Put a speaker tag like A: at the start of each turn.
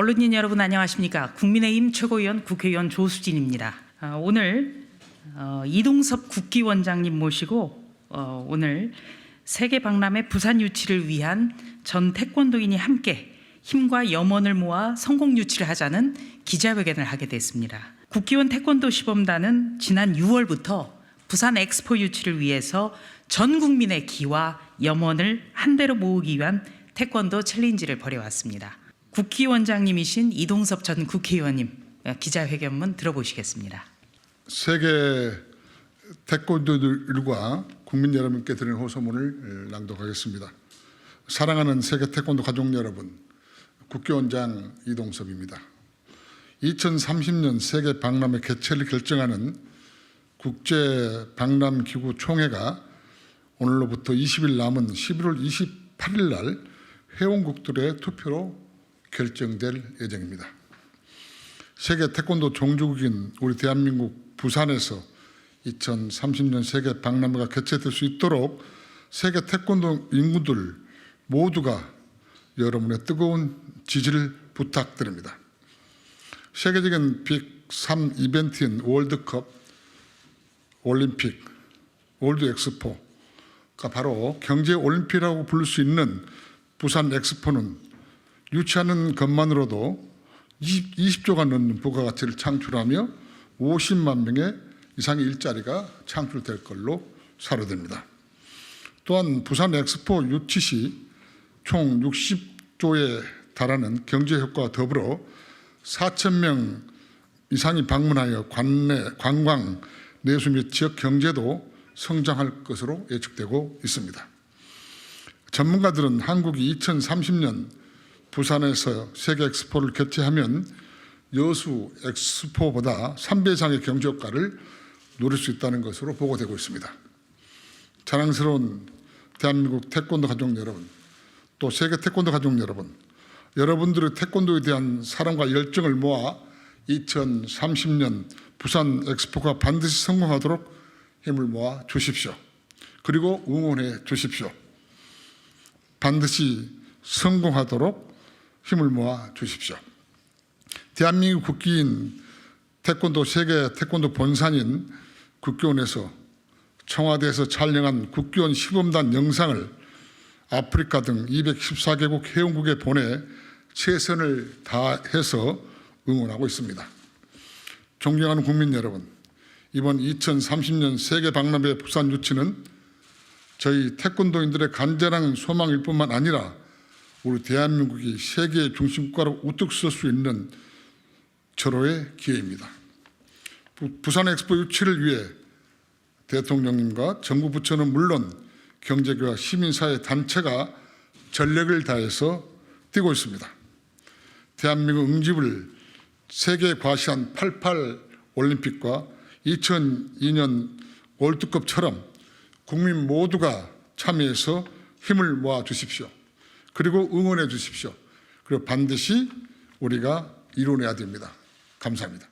A: 언론인 여러분 안녕하십니까? 국민의힘 최고위원 국회의원 조수진입니다. 아, 오늘 어, 이동섭 국기원장님 모시고 어, 오늘 세계 박람회 부산 유치를 위한 전 태권도인이 함께 힘과 염원을 모아 성공 유치를 하자는 기자회견을 하게 됐습니다. 국기원 태권도 시범단은 지난 6월부터 부산 엑스포 유치를 위해서 전 국민의 기와 염원을 한데로 모으기 위한 태권도 챌린지를 벌여왔습니다. 국기원장님이신 이동섭 전 국회의원님 기자회견문 들어보시겠습니다.
B: 세계 태권도들과 국민 여러분께 드리는 호소문을 낭독하겠습니다. 사랑하는 세계 태권도 가족 여러분, 국교원장 이동섭입니다. 2030년 세계 박람회 개최를 결정하는 국제 박람 기구 총회가 오늘로부터 20일 남은 11월 28일 날 회원국들의 투표로 결정될 예정입니다. 세계 태권도 종주국인 우리 대한민국 부산에서 2030년 세계 박람회가 개최될 수 있도록 세계 태권도 인구들 모두가 여러분의 뜨거운 지지를 부탁드립니다. 세계적인 빅3 이벤트인 월드컵, 올림픽, 월드 엑스포가 바로 경제 올림픽이라고 부를 수 있는 부산 엑스포는 유치하는 것만으로도 20, 조가 넘는 부가가치를 창출하며 50만 명의 이상의 일자리가 창출될 걸로 사료됩니다. 또한 부산 엑스포 유치 시 총 60조에 달하는 경제 효과와 더불어 4천 명 이상이 방문하여 관내, 관광, 내수 및 지역 경제도 성장할 것으로 예측되고 있습니다. 전문가들은 한국이 2030년 부산에서 세계 엑스포를 개최하면 여수 엑스포보다 3배 이상의 경제 효과를 누릴 수 있다는 것으로 보고되고 있습니다. 자랑스러운 대한민국 태권도 가족 여러분, 또 세계 태권도 가족 여러분, 여러분들의 태권도에 대한 사랑과 열정을 모아 2030년 부산 엑스포가 반드시 성공하도록 힘을 모아 주십시오. 그리고 응원해 주십시오. 반드시 성공하도록 힘을 모아 주십시오. 대한민국 국기인 태권도 세계 태권도 본산인 국교원에서 청와대에서 촬영한 국교원 시범단 영상을 아프리카 등 214개국 회원국에 보내 최선을 다해서 응원하고 있습니다. 존경하는 국민 여러분, 이번 2030년 세계 박람회 부산 유치는 저희 태권도인들의 간절한 소망일 뿐만 아니라 우리 대한민국이 세계의 중심국가로 우뚝 설 수 있는 절호의 기회입니다. 부산 엑스포 유치를 위해 대통령님과 정부 부처는 물론 경제계와 시민사회 단체가 전력을 다해서 뛰고 있습니다. 대한민국 응집을 세계에 과시한 88 올림픽과 2002년 월드컵처럼 국민 모두가 참여해서 힘을 모아 주십시오. 그리고 응원해 주십시오. 그리고 반드시 우리가 이뤄내야 됩니다. 감사합니다.